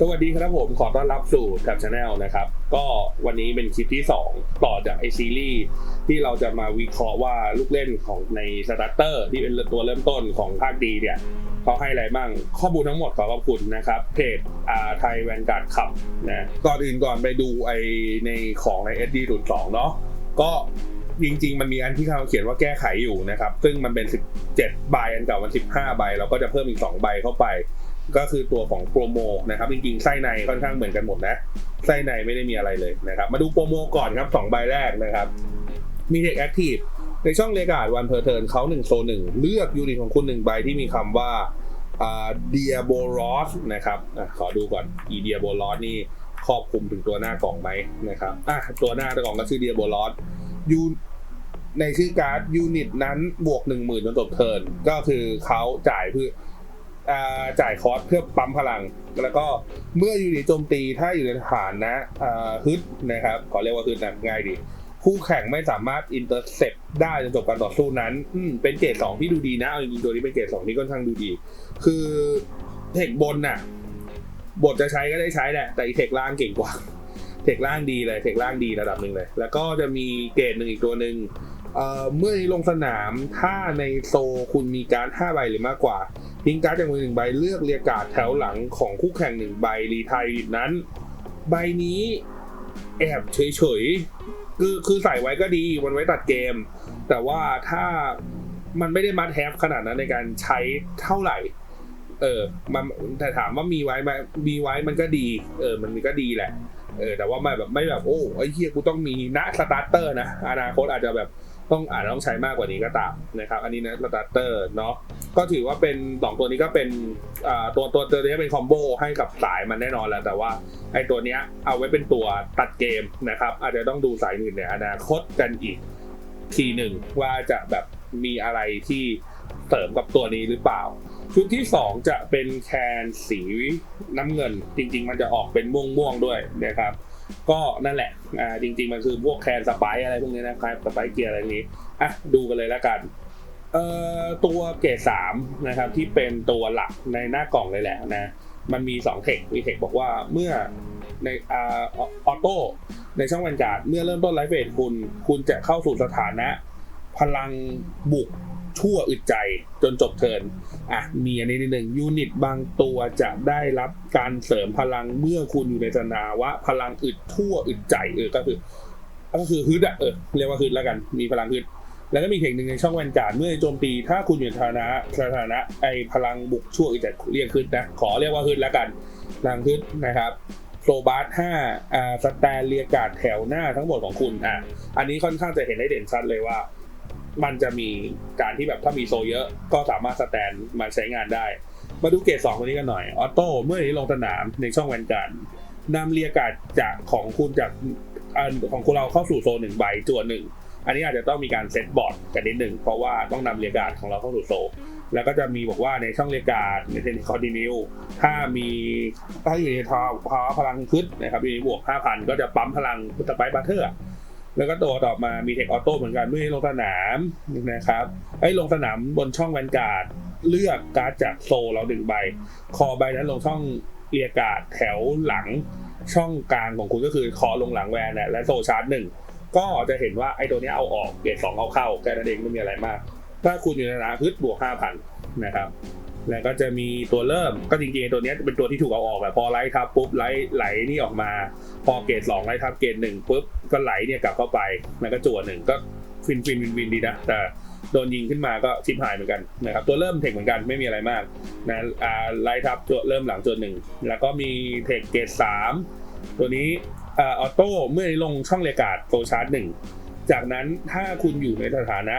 สวัสดีครับผมขอต้อนรับสู่แท็บชาแนลนะครับ ก็วันนี้เป็นคลิปที่ 2 ต่อจากไอซีรีส์ที่เราจะมาวิเคราะห์ว่าลูกเล่นของในสตาร์เตอร์ที่เป็นตัวเริ่มต้นของภาคดีเนี่ยเขาให้อะไรบ้างข้อมูลทั้งหมดขอขอบคุณนะครับ เพจอาไทยแวนการ์ดขับนะก่อนอื่นก่อนไปดูไอในของใน SD 0 2เนาะก็จริงๆ มันมีอันที่เขาเขียนว่าแก้ไขอยู่นะครับ ซึ่งมันเป็น 17 ใบอันเก่ามัน 15 ใบเราก็จะเพิ่มอีก 2 ใบเข้าไป ก็คือตัวของโปรโมนะครับจริงๆไส้ในค่อนข้างเหมือนกันหมดนะไส้ในไม่ได้มีอะไรเลยนะครับมาดูโปรโมก่อนครับ2ใบแรกนะครับมีเทคแอคทีฟในช่องเลกาดวันเพอร์เทิร์นเขา1โซน1เลือกยูนิตของคุณ1ใบที่มีคำว่าเดียโบรอสนะครับอขอดูก่อนอีเดียโบรอสนี่ครอบคลุมถึงตัวหน้ากล่องไหมนะครับอะตัวหน้ากล่องก็ชื่อเดียโบรอสยูในชื่อการ์ดยูนิตนั้นบวก 1 0,000จนจบเทิร์นก็คือเขาจ่ายเพื่อ จ่ายคอร์สเพื่อปั๊มพลัง แล้วก็เมื่ออยูนิตโจมตีถ้าอยู่ในฐานนะฮึดนะครับขอเรียกว่าฮึดนะง่ายดี คู่แข่งไม่สามารถอินเตอร์เซปได้จนจบการต่อสู้นั้นเป็นเกรดสองที่ดูดีนะเอาจริงๆตัวนี้เป็นเกรดสองที่ค่อนข้างดูดี คือเทคบนน่ะบทจะใช้ก็ได้ใช้แหละแต่อีเทคล่างเก่งกว่า เทคล่างดีเลยเทคล่างดีระดับหนึ่งเลย แล้วก็จะมีเกรดหนึ่งอีกตัวหนึ่งเเมื่อลงสนามถ้าในโซคุณมีการ5ใบหรือมากกว่า ทิ้งการ์ดจากมือหนึ่งใบเลือกเรียกการ์ดแถวหลังของคู่แข่งหนึ่งใบรีไทยนั้น ใบนี้แอบเฉยๆคือคือใส่ไว้ก็ดีมันไว้ตัดเกม แต่ว่าถ้ามันไม่ได้มัดแฮปขนาดนั้นในการใช้เท่าไหร่ เออ มันแต่ถามว่ามีไว้ไหมมีไว้มันก็ดี เออ มันก็ดีแหละ เออ แต่ว่าไม่แบบไม่แบบโอ้ไอ้เฮียกูต้องมีณสตาร์เตอร์นะ อนาคตอาจจะแบบ ต้องอาจจะต้องใช้มากกว่านี้ก็ตามนะครับ อันนี้นะสตาร์เตอร์เนาะก็ถือว่าเป็นสองตัวนี้ก็เป็นตัวตัวตัวนี้เป็นคอมโบให้กับสายมันแน่นอนแล้ว แต่ว่าไอ้ตัวเนี้ยเอาไว้เป็นตัวตัดเกมนะครับ อาจจะต้องดูสายอื่นในอนาคตกันอีกทีหนึ่งว่าจะแบบมีอะไรที่เสริมกับตัวนี้หรือเปล่า ชุดที่ 2 จะเป็นแคนสีน้ำเงิน จริง ๆ มันจะออกเป็นม่วงๆด้วยนะครับ ก็นั่นแหละ อ่า จริง ๆ มันคือพวกแคนสไปซ์อะไรพวกนี้นะครับสไปซ์เกียร์อะไรนี้ อะ ดูกันเลยแล้วกัน เอ่อ ตัวเกรดสามนะครับ ที่เป็นตัวหลักในหน้ากล่องเลยแหละนะ มันมี2เทคมีเทคบอกว่าเมื่อในอ่าออโต้ในช่องบรรยากาศเมื่อเริ่มต้นไลฟ์เฟสคุณ คุณจะเข้าสู่สถานะ พลังบุก ชั่วอึดใจจนจบเทิร์นอะมีอันนี้นิดหนึ่งยูนิตบางตัวจะได้รับการเสริมพลังเมื่อคุณอยู่ในสนาวะ พลังอึดทั่วอึดใจเออก็คือก็คือฮึดอะเออเรียกว่าฮึดแล้วกัน มีพลังฮึดแล้วก็มีเทคหนึ่งในช่องแวนการ์ดเมื่อโจมตีถ้าคุณอยู่ในสถานะสถานะไอพลังบุกชั่วอีกแต่เรียกขึ้นนะขอเรียกว่าขึ้นแล้วกันพลังขึ้นะครับโซบาร์ห้าอ่าสแตนเรียกกาดแถวหน้าทั้งหมดของคุณอะอันนี้ค่อนข้างจะเห็นได้เด่นชัดเลยว่า มันจะมีการที่แบบถ้ามีโซเยอะ ก็สามารถสแตนมาใช้งานได้ มาดูเกรดสองตัวนี้กันหน่อย ออโต้เมื่อนี้ลงสนามในช่องแวนการ์ดนำเรียการ์ดจากของคุณจากอของคุณเราเข้าสู่โซนหนึ่งใบจวนหนึ่งอันนี้อาจจะต้องมีการเซตบอร์ดกันนิดหนึ่งเพราะว่าต้องนำเรียการ์ดของเราเข้าสู่โซแล้วก็จะมีบอกว่าในช่องเรียการ์ดในเทนคอร์ดินิวถ้ามีถ้าอยู่ในทอภาวพลังขึ้นนะครับมีบวก 5,000 ก็จะปั๊มพลังสไปบัตเตอร์ แล้วก็ตัวต่อมามีเทคออโต้เหมือนกันเมื่อลงสนามนะครับไอ้ลงสนามบนช่องแวนการ์ดเลือกการ์ดจากโซลเราหนึ่งใบ คอใบนั้นลงช่องเรียกการ์ดแถวหลังช่องกลางของคุณก็คือคอลงหลังแวนและโซชาร์จหนึ่งก็จะเห็นว่าไอ้ตัวนี้เอาออกเกรดสองเอาเข้าแค่นั้นเองไม่มีอะไรมาก ถ้าคุณอยู่ในร้านพึดบวกห้าพันนะครับ แล้วก็จะมีตัวเริ่มก็จริงๆตัวนี้เป็นตัวที่ถูกเอาออกแบบพอไลท์ทับปุ๊บไลท์ไหลนี่ออกมา พอเกรดสองไลท์ทับเกรดหนึ่งปุ๊บก็ไหลเนี่ยกลับเข้าไปแล้วก็จั่วหนึ่งก็ฟินฟินวินวินดีนะแต่โดนยิงขึ้นมาก็ชิบหายเหมือนกันนะครับตัวเริ่มเทคเหมือนกันไม่มีอะไรมากนะอ่าไลท์ทับตัวเริ่มหลังตัวหนึ่งแล้วก็มีเทคเกรดสามตัวนี้ออโต้เมื่อลงช่องเลกาดโซชาร์จหนึ่งจากนั้นถ้าคุณอยู่ในสถานะ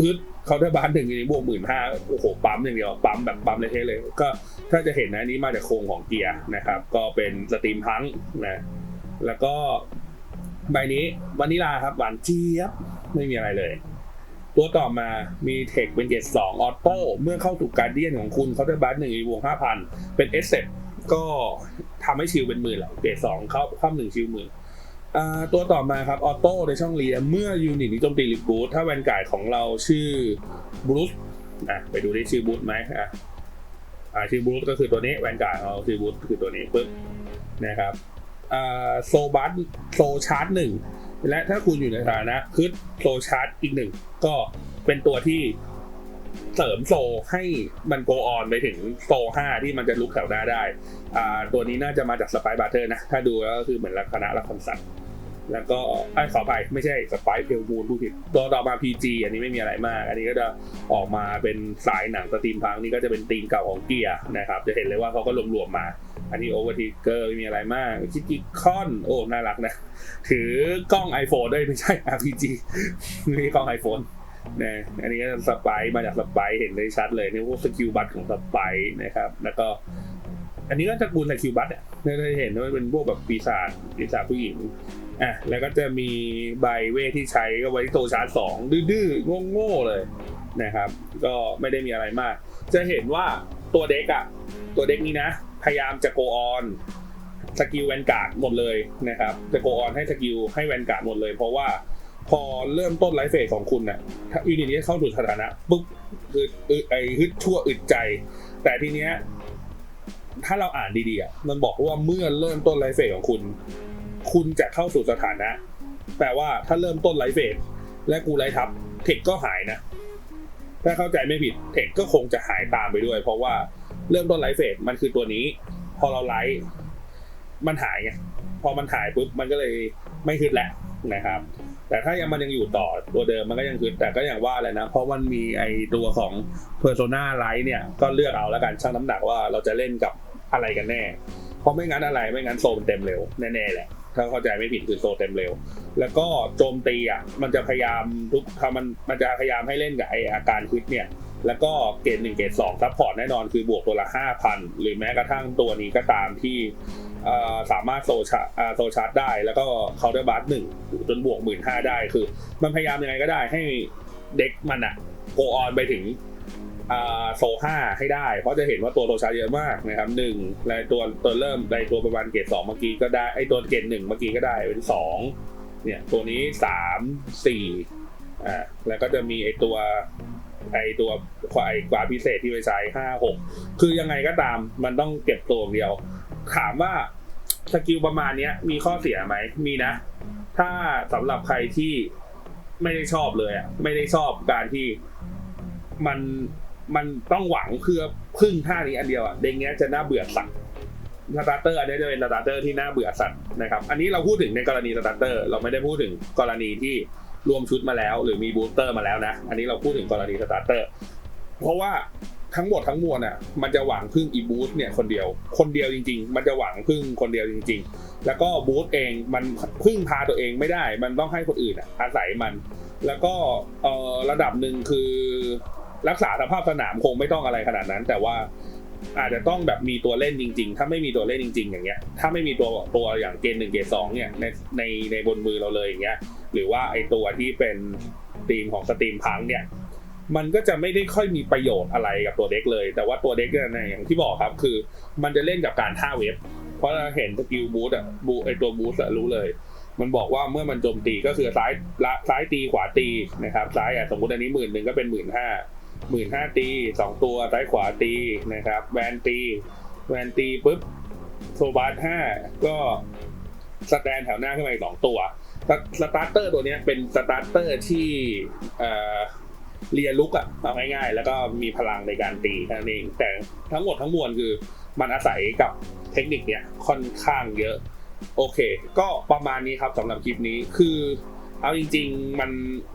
อึดเคาน์เตอร์บาร์หนึ่งในบวกหมื่นห้าโอ้โหปั๊มอย่างเดียวปั๊มแบบปั๊มเลยเทเลย ก็ถ้าจะเห็นนะนี้มาจากโครงของเกียร์นะครับ ก็เป็นสตรีมพังนะแล้วก็ใบนี้วานิลาครับหวานเจี๊ยบไม่มีอะไรเลย ตัวต่อมามีเทคเป็นเกรดสองออโต้เมื่อเข้าสู่การเดียนของคุณเคาน์เตอร์บาร์หนึ่งในวงห้าพันเป็นเอสเซก็ทำให้ชิลเป็นหมื่นแหละเกรดสองเข้าเข้าหนึ่งชิลหมื่น ตัวต่อมาครับออโต้ในช่องเรียเมื่อยูนิตนี้โจมตีหรือบูทถ้าแวนการ์ดของเราชื่อบรูซอะไปดูได้ชื่อบรูซไหมอะอ่าชื่อบูธก็คือตัวนี้แวนการ์ดเราชื่อบูธคือตัวนี้ปึ๊บนะครับอ่าโซบัสโซชาร์จหนึ่งและถ้าคุณอยู่ในฐานะคืดโซชาร์จอีกหนึ่งก็เป็นตัวที่เสริมโซให้มันโกออนไปถึงโซห้าที่มันจะลุกแถวหน้าได้ ตัวนี้น่าจะมาจากสไปบัตเตอร์นะ ถ้าดูแล้วก็คือเหมือนลักษณะละครสัตว์ แล้วก็ไอ้ขอไปไม่ใช่สไปเพลมูนผู้ผิดตัวต่อมา PG อันนี้ไม่มีอะไรมาก อันนี้ก็จะออกมาเป็นสายหนังสตรีมพังนี่ก็จะเป็นตีมเก่าของเกียร์นะครับ จะเห็นเลยว่าเขาก็รวมๆมา อันนี้โอเวอร์ทิกเกอร์ไม่มีอะไรมากชิกิคอนโอ้น่ารักนะ ถือกล้อง iPhone ด้วยไม่ใช่ RPG ไม่ใช่กล้อง iPhone นะอันนี้ก็สไปมาจากสไปเห็นได้ชัดเลยนี่พวกสกิลบัตของสไปนะครับ แล้วก็อันนี้ก็จะกูลสกิลบัตอะได้เห็นว่าเป็นพวกแบบปีศาจปีศาจผู้หญิง อะแล้วก็จะมีใบเวทที่ใช้ก็ไว้โตชาร์จสองดื้อๆโง่ๆเลยนะครับ ก็ไม่ได้มีอะไรมาก จะเห็นว่าตัวเด็กอะตัวเด็กนี้นะ พยายามจะโกออนสกิลแวนการ์ดหมดเลยนะครับจะโกออนให้สกิลให้แวนการ์ดหมดเลย เพราะว่าพอเริ่มต้นไลฟ์เฟสของคุณน่ะถ้ายูนิตนี้เข้าสู่สถานะปุ๊บคืออึดไอฮึดชั่วอึดใจ แต่ทีเนี้ยถ้าเราอ่านดีๆมันบอกว่าเมื่อเริ่มต้นไลฟ์เฟสของคุณ คุณจะเข้าสู่สถานะ แปลว่าถ้าเริ่มต้นไลฟ์เฟสและกูไลฟ์ทับเทคก็หายนะ ถ้าเข้าใจไม่ผิดเทคก็คงจะหายตามไปด้วย เพราะว่าเริ่มต้นไลฟ์เฟสมันคือตัวนี้ พอเราไลฟ์มันหายไงพอมันหายปุ๊บมันก็เลยไม่ขึ้นแล้วนะครับ แต่ถ้ายังมันยังอยู่ต่อตัวเดิมมันก็ยังคือแต่ก็อย่างว่าแหละนะ เพราะมันมีไอตัวของ Persona Light เนี่ยก็เลือกเอาแล้วกันชั่งน้ำหนักว่าเราจะเล่นกับอะไรกันแน่ เพราะไม่งั้นอะไรไม่งั้นโซนเต็มเร็วแน่ๆแหละ ถ้าเข้าใจไม่ผิดคือโซเต็มเร็ว แล้วก็โจมตีอะมันจะพยายามทุกทำมันมันจะพยายามให้เล่นกับไออาการคิดเนี่ยแล้วก็เกรดหนึ่งเกรดสองซัพพอร์ตแน่นอนคือบวกตัวละห้าพันหรือแม้กระทั่งตัวนี้ก็ตามที่สามารถโซชาร์อ่าโซชาร์จได้ แล้วก็เคาน์เตอร์บัสหนึ่งจนบวกหมื่นห้าได้คือ มันพยายามยังไงก็ได้ให้เด็กมันอะโกออนไปถึง โซห้าให้ได้ เพราะจะเห็นว่าตัวโซชาเยอะมากนะครับหนึ่งในตัวตัวเริ่มในตัวประมาณเกรดสองเมื่อกี้ก็ได้ไอตัวเกรดหนึ่งเมื่อกี้ก็ได้เป็นสองเนี่ยตัวนี้สามสี่อ่าแล้วก็จะมีไอตัวไอตัวควายกวาพิเศษที่ไปใช้ห้าหกคือยังไงก็ตามมันต้องเก็บตัวเดียว ถามว่าสกิลประมาณเนี้ยมีข้อเสียไหมมีนะ ถ้าสำหรับใครที่ไม่ได้ชอบเลยอะไม่ได้ชอบการที่มัน มันต้องหวังเพื่อพึ่งท่านี้อันเดียวอะเด้งเนี้ยจะน่าเบื่อสัตว์สตาร์เตอร์อันนี้จะเป็นสตาร์เตอร์ที่น่าเบื่อสัตว์นะครับ อันนี้เราพูดถึงในกรณีสตาร์เตอร์เราไม่ได้พูดถึงกรณีที่รวมชุดมาแล้ว หรือมีบูสเตอร์มาแล้วนะ อันนี้เราพูดถึงกรณีสตาร์เตอร์ เพราะว่าทั้งหมดทั้งมวลอะมันจะหวังพึ่งอีบูสเนี่ยคนเดียว คนเดียวจริง ๆ มันจะหวังพึ่งคนเดียวจริง ๆ แล้วก็บูสเองมันพึ่งพาตัวเองไม่ได้ มันต้องให้คนอื่นอาศัยมัน แล้วก็ระดับหนึ่งคือ รักษาสภาพสนามคงไม่ต้องอะไรขนาดนั้น แต่ว่าอาจจะต้องแบบมีตัวเล่นจริง ๆ ถ้าไม่มีตัวเล่นจริง ๆ อย่างเงี้ย ถ้าไม่มีตัวตัวอย่างเกณฑ์หนึ่งเกณฑ์สองเนี่ยในในในบนมือเราเลยอย่างเงี้ย หรือว่าไอตัวที่เป็นทีมของสตรีมพังเนี่ย มันก็จะไม่ได้ค่อยมีประโยชน์อะไรกับตัวเด็กเลย แต่ว่าตัวเด็กเนี่ยอย่างที่บอกครับ คือมันจะเล่นกับการท่าเว็บเพราะเราเห็นสกิลบูทอะบูไอตัวบูทอะรู้เลย มันบอกว่าเมื่อมันโจมตีก็คือซ้ายละซ้ายตีขวาตีนะครับ ซ้ายอะสมมติอันนี้หมื่นหนึ่งก็เป็นหมื่นห้า หมื่นห้าตีสองตัวซ้ายขวาตีนะครับ แวนตี แวนตีปุ๊บโซบาร์ห้าก็สแตนแถวหน้าขึ้นมาอีกสองตัวสสตาร์เตอร์ตัวนี้เป็นสตาร์เตอร์ที่เรียนลุกอะเอาง่ายๆ แล้วก็มีพลังในการตีนั้นเอง แต่ทั้งหมดทั้งมวลคือมันอาศัยกับเทคนิคเนี้ยค่อนข้างเยอะ โอเค ก็ประมาณนี้ครับสำหรับคลิปนี้คือ เอาจริง ๆ มัน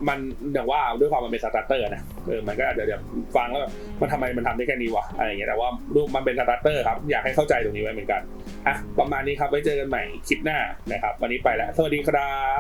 มันอย่างว่าด้วยความมันเป็นสตาร์เตอร์นะเออมันก็อาจจะแบบฟังแล้วแบบมันทำไมมันทำได้แค่นี้วะอะไรอย่างเงี้ยแต่ว่ารูปมันเป็นสตาร์เตอร์ครับอยากให้เข้าใจตรงนี้ไว้เหมือนกันอะประมาณนี้ครับไว้เจอกันใหม่คลิปหน้านะครับ วันนี้ไปแล้ว สวัสดีครับ